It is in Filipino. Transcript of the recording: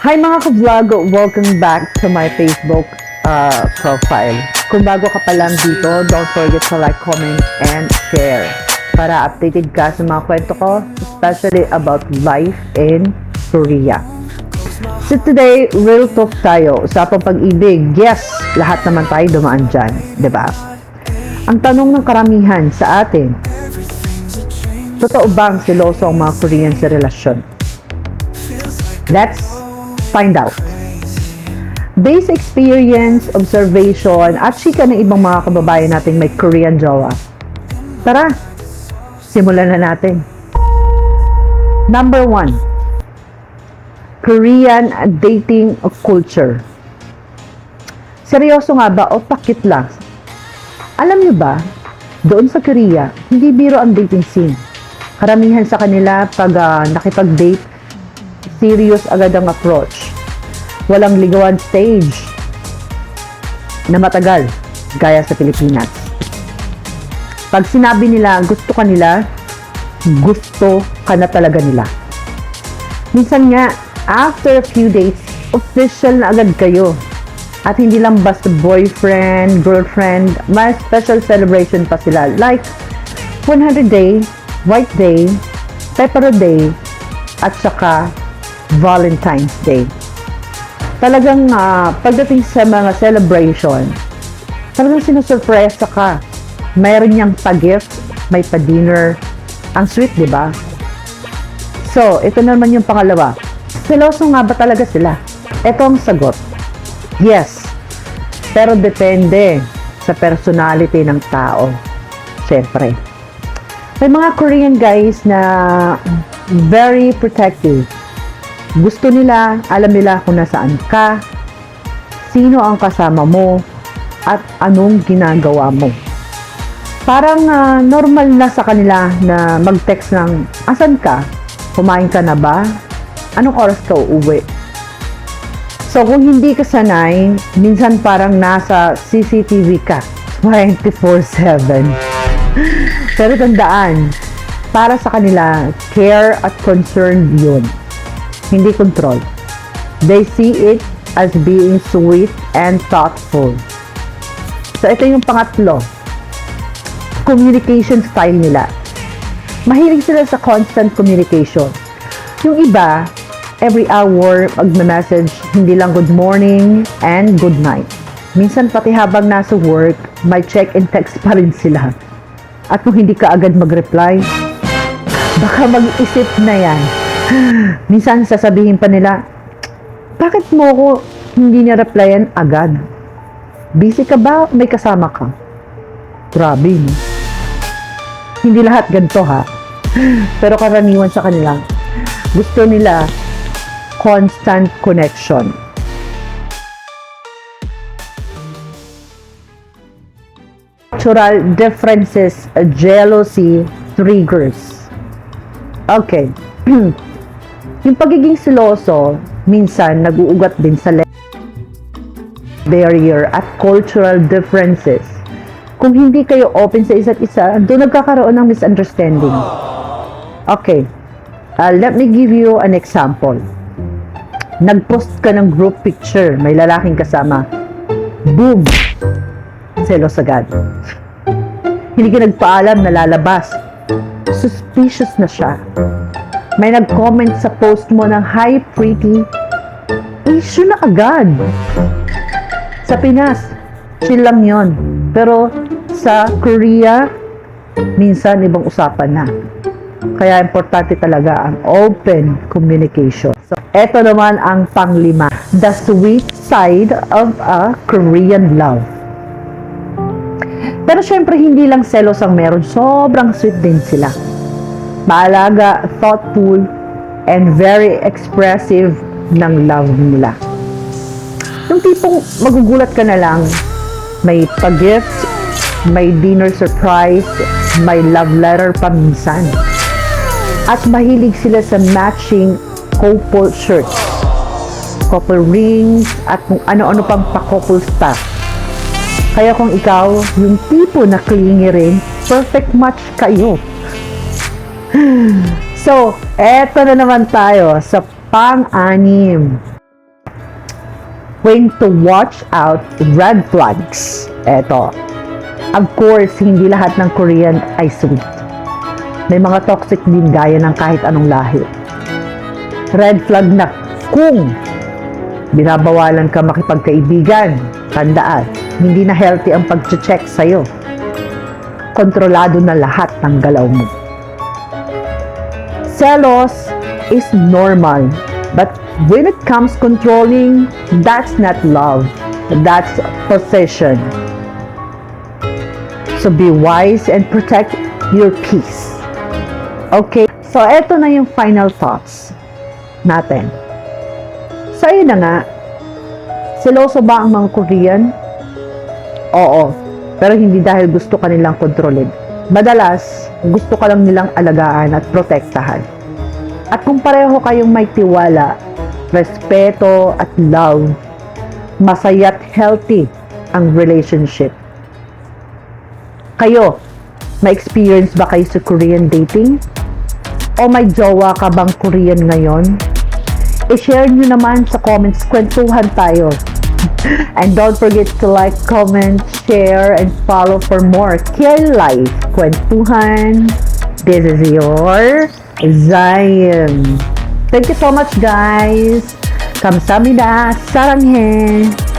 Hi mga ka-vlog! Welcome back to my Facebook uh, profile. Kung bago ka pa lang dito, don't forget to like, comment, and share para updated ka sa mga kwento ko, especially about life in Korea. So today, real talk tayo. Usapang pag-ibig. Yes, lahat naman tayo dumaan dyan. ba? Ang tanong ng karamihan sa atin, totoo bang siloso ang mga Korean sa relasyon? Let's find out. Based experience, observation, at chika ng ibang mga kababayan nating may Korean jowa. Tara, simulan na natin. Number one, Korean dating culture. Seryoso nga ba o takit lang? Alam niyo ba, doon sa Korea, hindi biro ang dating scene. Karamihan sa kanila pag ah, nakipag-date, serious agad ang approach. Walang ligawan stage na matagal, gaya sa Pilipinas. Pag sinabi nila gusto ka nila, gusto ka na talaga nila. Minsan nga, after a few days, official na agad kayo. At hindi lang basta boyfriend, girlfriend, may special celebration pa sila. Like, 100 day, white day, pepper day, at saka Valentine's Day. Talagang ah, pagdating sa mga celebration, talagang sinusurpresa ka. Mayroon niyang pa-gift, may pa-dinner. Ang sweet, di ba? So, ito naman yung pangalawa. Seloso nga ba talaga sila? Ito ang sagot. Yes. Pero depende sa personality ng tao. Siyempre. May mga Korean guys na very protective. Gusto nila, alam nila kung nasaan ka, sino ang kasama mo, at anong ginagawa mo. Parang ah, normal na sa kanila na mag-text ng, asan ka? Kumain ka na ba? Anong oras ka uuwi? So, kung hindi ka sanay, minsan parang nasa CCTV ka 24-7. Pero tandaan, para sa kanila, care at concern yun. Hindi control. They see it as being sweet and thoughtful. So, ito yung pangatlo. Communication style nila. Mahilig sila sa constant communication. Yung iba, every hour, magme-message, hindi lang good morning and good night. Minsan pati habang nasa work, may check and text pa rin sila. At kung hindi ka agad mag-reply, baka mag-isip na yan. Minsan sasabihin pa nila, bakit mo ako hindi niya-replyan agad? Busy ka ba? May kasama ka? Grabe, no? Hindi lahat ganito, ha? Pero karaniwan sa kanila, gusto nila constant connection. Cultural differences, jealousy, triggers. Okay. yung pagiging siloso, minsan nag-uugat din sa barrier at cultural differences. Kung hindi kayo open sa isa't isa, doon nagkakaroon ng misunderstanding. Okay. Uh, let me give you an example. Nag-post ka ng group picture, may lalaking kasama. Boom! Selos agad. Hindi ka nagpaalam na lalabas. Suspicious na siya. May nag-comment sa post mo ng, Hi, pretty. Issue na agad. Sa Pinas, chill lang yon. Pero sa Korea, minsan ibang usapan na. Kaya importante talaga ang open communication. So, eto naman ang panglima. The sweet side of a Korean love. Pero syempre, hindi lang selos ang meron. Sobrang sweet din sila. Maalaga, thoughtful, and very expressive ng love nila. Yung tipong magugulat ka na lang, may pa-gift, may dinner surprise, may love letter pa minsan. At mahilig sila sa matching couple shirts, couple rings, at kung ano-ano pang pa-couple stuff. Kaya kung ikaw, yung tipo na clingy rin, perfect match kayo. So, eto na naman tayo sa pang-anim. when to watch out red flags. Eto. Of course, hindi lahat ng Korean ay sweet. May mga toxic din gaya ng kahit anong lahi. Red flag na kung binabawalan ka makipagkaibigan, tandaan, hindi na healthy ang pag-check sa'yo. Kontrolado na lahat ng galaw mo. Selos is normal, but when it comes controlling, that's not love. That's possession. So be wise and protect your peace. Okay? So, eto na yung final thoughts natin. So, ayun na nga. Seloso ba ang mga Korean? Oo. Pero hindi dahil gusto ka nilang kontrolin. Madalas, gusto ka lang nilang alagaan at protektahan. At kung pareho kayong may tiwala, respeto at love, masaya't healthy ang relationship. Kayo, may experience ba kayo sa Korean dating? O may jowa ka bang Korean ngayon? I-share nyo naman sa comments, kwentuhan tayo. And don't forget to like, comment, share, and follow for more Care Life Kwentuhan. This is your Zion. Thank you so much, guys. Kamsahamnida. Saranghe.